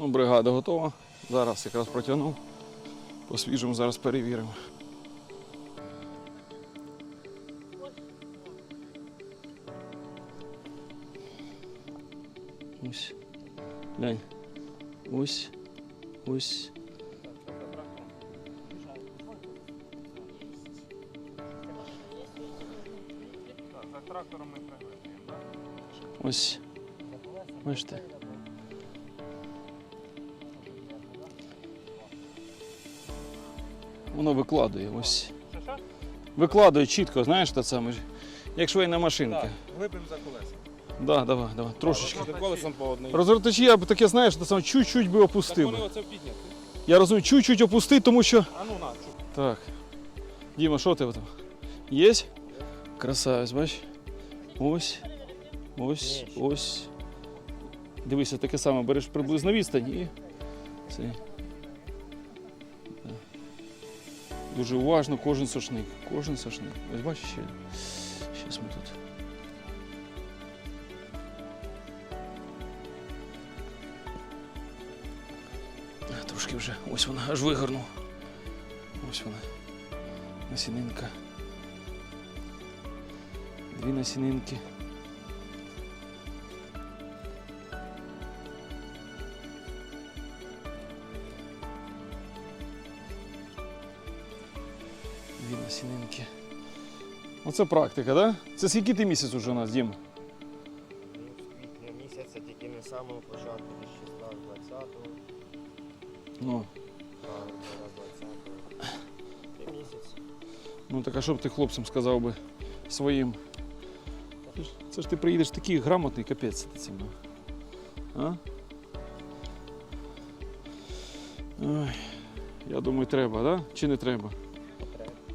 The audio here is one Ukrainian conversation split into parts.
Ну, бригада готова. Зараз якраз протягнув. По свіжому зараз перевіримо. Ось. Глянь. Ось. Ось. Ось. Бачите. Воно викладує ось. Викладує чітко, знаєш, те саме. Як швейна машинка. Так, глибим за колеса. Да, давай, давай, трошечки. Колесом по одній. Розвертачі я б таке, знаєш, те саме чуть-чуть би опустив. вони оце підняти. Я розумію, чуть-чуть опустити, тому що. А ну на, чу. Так. Діма, що ти там? Є? Красавець, бач? Ось. Ось, ось. Дивися, таке саме береш приблизно відстань і. Це. Дуже уважно кожен сошник. Кожен сошник. Ось бачиш ще. Щас ми тут. Трошки вже. Ось вона аж вигорнув. Ось вона. Насінинка. Дві насінинки. Дві насінинки. Оце практика, так? Да? Це скільки ти місяць уже у нас, Дім? Ну, з квітня місяця тільки не з самого початку, з 16 20-го, Ну, а зараз 20-го. Три місяці. ну так а що б ти хлопцям сказав би своїм? Це ж, це ж ти приїдеш такий грамотний капець ти цим. А? Ой, я думаю, треба, да? Чи не? Треба.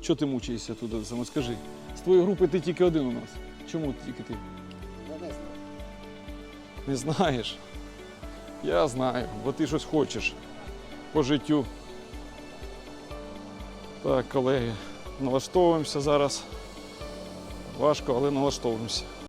Чого ти мучаєшся туди саме? Скажи. З твоєї групи ти тільки один у нас. Чому тільки ти? Я не знаю. Не знаєш? Я знаю, бо ти щось хочеш по життю. Так, колеги, налаштовуємося зараз. Важко, але налаштовуємося.